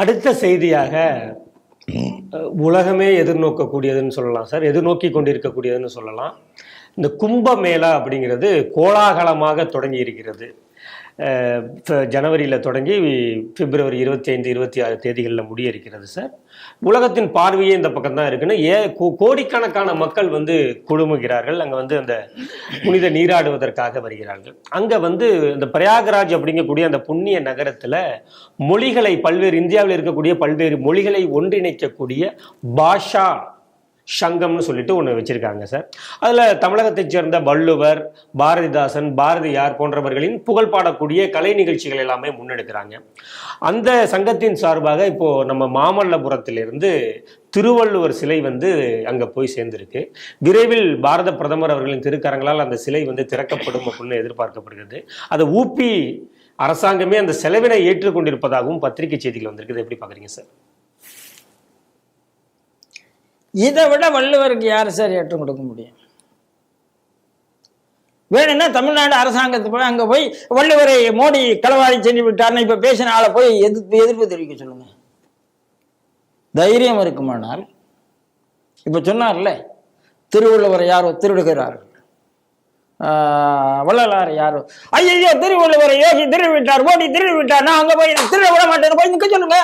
அடுத்த செய்தியாக உலகமே எதிர்நோக்கக்கூடியதுன்னு சொல்லலாம் சார். எதிர்நோக்கி கொண்டிருக்கக்கூடியதுன்னு சொல்லலாம். இந்த கும்பமேளா அப்படிங்கிறது கோலாகலமாக தொடங்கி இருக்கிறது ஜனவரியில் தொடங்கி பிப்ரவரி இருபத்தி ஐந்து இருபத்தி ஆறு தேதிகளில் முடிய இருக்கிறது சார். உலகத்தின் பார்வையே இந்த பக்கம் தான் இருக்குன்னு ஏ கோ- கோடிக்கணக்கான மக்கள் வந்து குழுமுகிறார்கள். அங்கே வந்து அந்த புனித நீராடுவதற்காக வருகிறார்கள். அங்கே வந்து இந்த பிரயாகராஜ் அப்படிங்கக்கூடிய அந்த புண்ணிய நகரத்தில் மொழிகளை பல்வேறு இந்தியாவில் இருக்கக்கூடிய பல்வேறு மொழிகளை ஒன்றிணைக்கக்கூடிய பாஷா சங்கம்னு சொல்லிட்டு ஒன்று வச்சுருக்காங்க சார். அதில் தமிழகத்தைச் சேர்ந்த வள்ளுவர் பாரதிதாசன் பாரதியார் போன்றவர்களின் புகழ் பாடக்கூடிய கலை நிகழ்ச்சிகள் எல்லாமே முன்னெடுக்கிறாங்க. அந்த சங்கத்தின் சார்பாக இப்போ நம்ம மாமல்லபுரத்திலிருந்து திருவள்ளுவர் சிலை வந்து அங்கே போய் சேர்ந்திருக்கு. விரைவில் பாரத பிரதமர் அவர்களின் திருக்கரங்களால் அந்த சிலை வந்து திறக்கப்படும் அப்படின்னு எதிர்பார்க்கப்படுகிறது. அதை ஊப்பி அரசாங்கமே அந்த செலவினை ஏற்றுக்கொண்டிருப்பதாகவும் பத்திரிகை செய்திகள் வந்திருக்குது. எப்படி பார்க்குறீங்க சார்? இதை விட வள்ளுவருக்கு யார் சார் ஏற்றம் கொடுக்க முடியும்? வேணும்னா தமிழ்நாடு அரசாங்கத்து போய் அங்கே போய் வள்ளுவரை மோடி களவாடி சென்று விட்டார்னு இப்போ பேசின ஆளை போய் எதிர்ப்பு எதிர்ப்பு தெரிவிக்க சொல்லுங்க. தைரியம் இருக்குமானால் இப்போ சொன்னார்ல திருவள்ளுவரை யாரோ திருடுகிறார்கள். ஆஹ், வள்ளலார் யாரோ ஐயோ திருவள்ளுவரை யோகி திருடி விட்டார் மோடி திருடி விட்டார் நான் அங்கே போய் திருட விட மாட்டேன்னு போய் நிற்க சொல்லுங்க.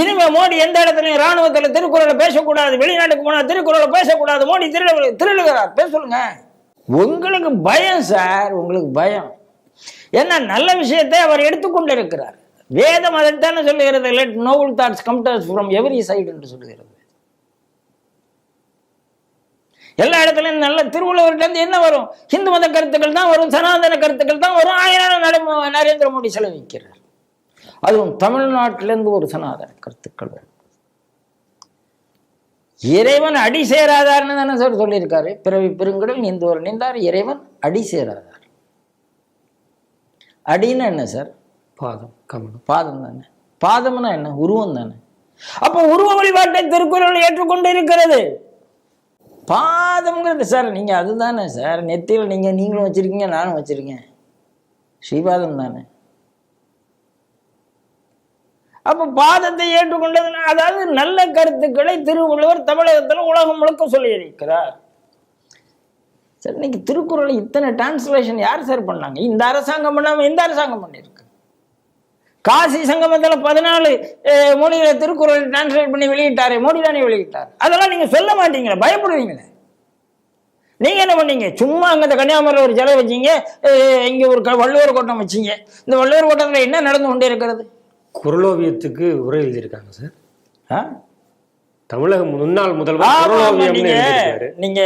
இனிமே மோடி எந்த இடத்துலையும் ராணுவத்தில் திருக்குறளை பேசக்கூடாது வெளிநாட்டுக்கு போனால் திருக்குறளை பேசக்கூடாது. மோடி திருட திருடுகிறார். பேச சொல்லுங்க. உங்களுக்கு பயம் சார். உங்களுக்கு பயம். ஏன்னா நல்ல விஷயத்தை அவர் எடுத்துக்கொண்டு இருக்கிறார் வேதம் அதைத்தானே சொல்லுகிறது. Let noble thoughts come to us from every side என்று சொல்லுகிறது. எல்லா இடத்துலையும் நல்ல திருவள்ளுவர்கிட்ட என்ன வரும்? ஹிந்து மத கருத்துக்கள் தான் வரும் சனாதன கருத்துக்கள் தான் வரும். ஆயிரம் நட நரேந்திர மோடி செலவிக்கிறார் அதுவும் தமிழ்நாட்டிலேருந்து ஒரு சனாதன கருத்துக்கள் வரும் இறைவன் அடி சேராதார்னு தானே சார் சொல்லியிருக்காரு. பிறவி பெருங்கடல் நீந்தோர் நீந்தார் இறைவன் அடி சேராதார். அடின்னா என்ன சார்? பாதம் கமலம். பாதம் தானே. பாதம்னா என்ன? உருவம் தானே. அப்போ உருவ வழிபாட்டை திருக்குறள் ஏற்றுக்கொண்டு இருக்கிறது பாதம்ங்கிறது சார் நீங்க அதுதானே சார். நெத்தியில் நீங்க நீங்களும் வச்சிருக்கீங்க நானும் வச்சிருக்கேன். ஸ்ரீபாதம் தானே. அப்போ பாதத்தை ஏற்றுக்கொண்டது அதாவது நல்ல கருத்துக்களை திருவள்ளுவர் தமிழகத்தில் உலகம் முழுக்க சொல்லியிருக்கிறார். சரி இன்னைக்கு திருக்குறளை இத்தனை டிரான்ஸ்லேஷன் யார் சார் பண்ணாங்க? இந்த அரசாங்கம் பண்ணாமல் இந்த அரசாங்கம் பண்ணியிருக்கு. காசி சங்கமத்தில் பதினாலு மொழியில் திருக்குறளை திருக்குறள் டிரான்ஸ்லேட் பண்ணி வெளியிட்டாரு மோடி தானே வெளியிட்டார். அதெல்லாம் நீங்கள் சொல்ல மாட்டீங்களே பயப்படுவீங்களே. நீங்க என்ன பண்ணீங்க? சும்மா அங்க இந்த கன்னியாகுமரியில் ஒரு சிலை வச்சீங்க இங்கே இங்க ஒரு க- வள்ளுவர் கோட்டம் வச்சீங்க. இந்த வள்ளுவர் கோட்டத்தில் என்ன நடந்து கொண்டே இருக்கிறது? குரலோவியத்துக்கு உரை எழுதியிருக்காங்க சார். ஆ? தமிழக முன்னாள் முதல்வர் நீங்க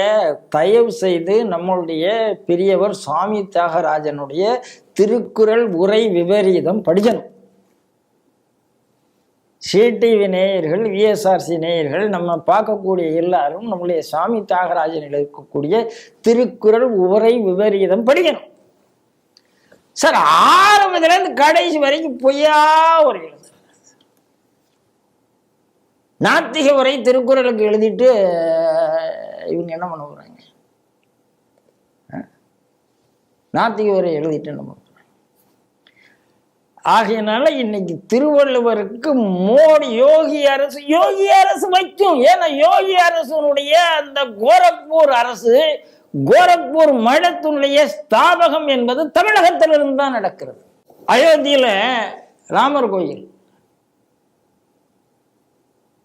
தயவு செய்து நம்மளுடைய பெரியவர் சுவாமி தியாகராஜனுடைய திருக்குறள் உரை விபரீதம் படிக்கணும். சிடிவி நேயர்கள் விஎஸ்ஆர்சி நேயர்கள் நம்ம பார்க்கக்கூடிய எல்லாரும் நம்முடைய சுவாமி தியாகராஜனில் இருக்கக்கூடிய திருக்குறள் உரை விபரீதம் படிக்கணும். சார் ஆரம்பத்துல இருந்து கடைசி வரைக்கும் பொய்யா ஒரு எழுது நாத்திக உரை திருக்குறளுக்கு எழுதிட்டு இவங்க என்ன பண்ண போறாங்க? நாத்திக உரை எழுதிட்டு என்ன பண்ண ஆகையினால இன்னைக்கு திருவள்ளுவருக்கு மோடி யோகி அரசு யோகி அரசு வைக்கும். ஏன்னா யோகி அரசுனுடைய அந்த கோரக்பூர் அரசு கோரக்பூர் மடத்தினுடைய ஸ்தாபகம் என்பது தமிழகத்திலிருந்து தான் நடக்கிறது. அயோத்தியில ராமர் கோயில்.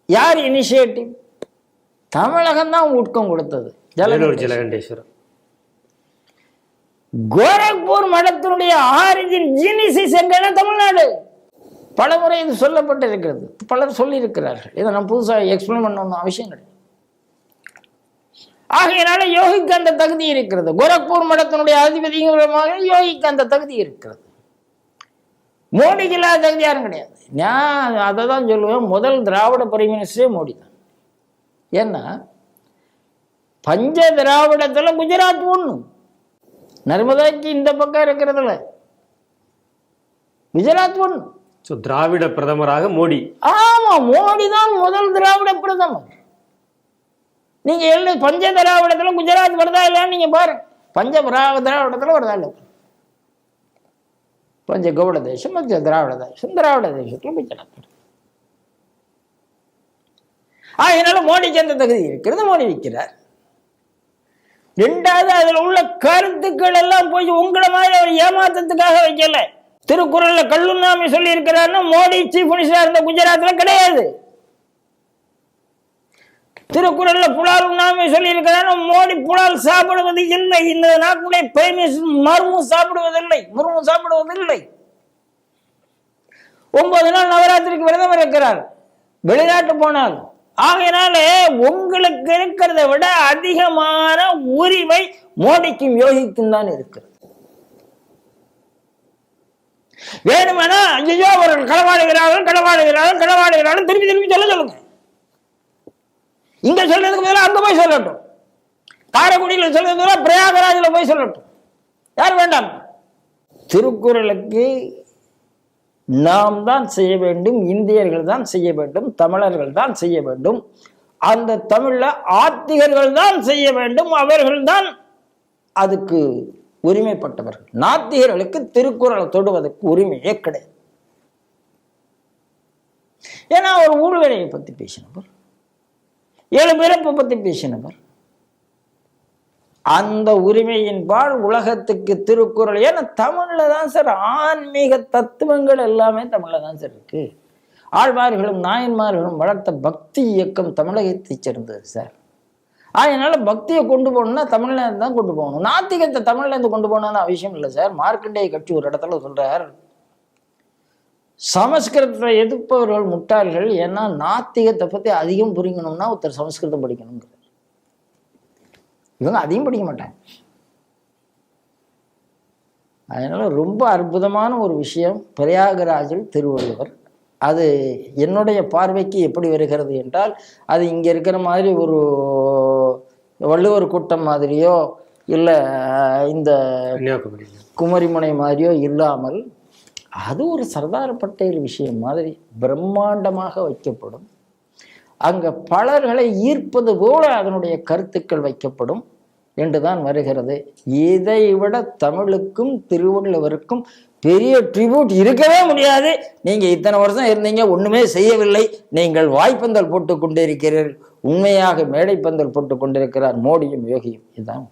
யார் இனிஷியேட்டிவ் தமிழகம் தான் ஊட்டம் கொடுத்தது. ஜலகண்டேஸ்வரர். கோரக்பூர் மடத்தினுடைய ஆரிஜின் ஜீனிசிஸ் எங்கன்னா தமிழ்நாடு. பலமுறை இது சொல்லப்பட்டிருக்கிறது. பலர் சொல்லியிருக்கிறார்கள். இதை நான் புதுசாக எக்ஸ்பிளைன் பண்ணணும் அவசியம் கிடையாது. ஆகையினால யோகிக்கு அந்த தகுதி இருக்கிறது. கோரக்பூர் மடத்தினுடைய அதிபதிங்கிறமாக யோகிக்கு அந்த தகுதி இருக்கிறது. மோடிக்கு இல்லாத தகுதி யாரும் கிடையாது. நான் அதை தான் சொல்லுவேன் முதல் திராவிட பிரைம் மினிஸ்டரே மோடி தான். ஏன்னா பஞ்ச திராவிடத்துல குஜராத் ஒண்ணு. நர்மதாக்கு இந்த பக்கம் இருக்கிறதுல. குஜராத் ஒண்ணு. ஸோ திராவிட பிரதமராக மோடி. ஆமா மோடி தான் முதல் திராவிட பிரதமர். நீங்கள் எழுது பஞ்ச திராவிடத்தில் குஜராத் வருதா இல்லைன்னு நீங்கள் பாருங்க பஞ்ச திராவிடத்தில் திராவிடத்துல வருதா இல்லை? பஞ்ச கவுட தேசம் பஞ்ச திராவிட தேசம் திராவிட தேசத்தில் குஜராத் வருது. மோடிக்கு அந்த தகுதி இருக்கிறது மோடி விற்கிறார். ரெண்டாவது அதில் உள்ள கருத்துக்கள் எல்லாம் போய் உங்களை மாதிரி அவர் ஏமாத்தத்துக்காக வைக்கல. திருக்குறள்ல கல்லுண்ணாமி சொல்லி இருக்கிறாருன்னா மோடி சீஃப் மினிஸ்டரா இருந்த குஜராத்ல கிடையாது. திருக்குறள்ல புலால் உண்ணாமை சொல்லியிருக்கிறான் மோடி புலால் சாப்பிடுவது இல்லை இந்த நாட்டுடைய பேமிஸ் மருமும் சாப்பிடுவதில்லை. முர்மு சாப்பிடுவதில்லை. ஒன்பது நாள் நவராத்திரிக்கு விரதம் இருக்கிறார். வெளிநாட்டு போனால். ஆகையினால உங்களுக்கு இருக்கிறத விட அதிகமான உரிமை மோடிக்கும் யோகிக்கும் தான் இருக்கிறது. வேணுமெனா ஐயோ அவர்கள் களவாடுகிறார்கள் களவாடுகிறார்கள் களவாடுகிறார்கள். திரும்பி திரும்பி சொல்ல சொல்லுங்க. இங்க சொல்றதுக்கு பதிலாக அங்க போய் சொல்லட்டும். காரைக்குடியில் சொல்றதுக்கு பதிலாக பிரயாகராஜில் போய் சொல்லட்டும். யார் வேண்டாம்? திருக்குறளுக்கு நாம் தான் செய்ய வேண்டும் இந்தியர்கள் தான் செய்ய வேண்டும் தமிழர்கள் தான் செய்ய வேண்டும். அந்த தமிழில் ஆத்திகர்கள் தான் செய்ய வேண்டும் அவர்கள் தான் அதுக்கு உரிமைப்பட்டவர்கள் நாத்திகர்களுக்கு திருக்குறளை தொடுவதற்கு உரிமையே கிடையாது. ஏன்னா ஒரு ஊழ்வேலையை பற்றி பேசினவர். ஏழு பேரும் இப்போ பற்றி பேசினவர் அந்த உரிமையின்பால் உலகத்துக்கு திருக்குறள். ஏன்னா தமிழில் தான் சார் ஆன்மீக தத்துவங்கள் எல்லாமே தமிழில் தான் சார் இருக்கு. ஆழ்வார்களும் நாயன்மார்களும் வளர்த்த பக்தி இயக்கம் தமிழகத்தை சேர்ந்தது சார். அதனால பக்தியை கொண்டு போகணும்னா தமிழ்லேருந்து தான் கொண்டு போகணும். நாத்திகத்தை தமிழ்லேருந்து கொண்டு போகணும்னு அவசியம் இல்லை சார். மார்க்கண்டேய கட்சி ஒரு இடத்துல சொல்கிறார் சமஸ்கிருதத்தை எதிர்ப்பவர்கள் முட்டாள்கள். ஏன்னா நாத்திகத்தை பத்தி அதிகம் புரிங்கணும்னா ஒருத்தர் சமஸ்கிருதம் படிக்கணுங்கிறார் இவங்க அதையும் படிக்க மாட்டாங்க. அதனால ரொம்ப அற்புதமான ஒரு விஷயம். பிரயாகராஜில் திருவள்ளுவர். அது என்னுடைய பார்வைக்கு எப்படி வருகிறது என்றால் அது இங்கே இருக்கிற மாதிரி ஒரு வள்ளுவர் கூட்டம் மாதிரியோ இல்லை இந்த குமரிமுனை மாதிரியோ இல்லாமல் அது ஒரு சர்தார் பட்டேல் விஷயம் மாதிரி பிரம்மாண்டமாக வைக்கப்படும். அங்கே பலர்களை ஈர்ப்பது போல அதனுடைய கருத்துக்கள் வைக்கப்படும் என்று தான் வருகிறது. இதை விட தமிழுக்கும் திருவள்ளுவருக்கும் பெரிய ட்ரிபியூட் இருக்கவே முடியாது. நீங்கள் இத்தனை வருஷம் இருந்தீங்க ஒன்றுமே செய்யவில்லை. நீங்கள் வாய்ப்பந்தல் போட்டு கொண்டிருக்கிறீர்கள். உண்மையாக மேடைப்பந்தல் போட்டு கொண்டிருக்கிறார் மோடியும் யோகியும். இதுதான்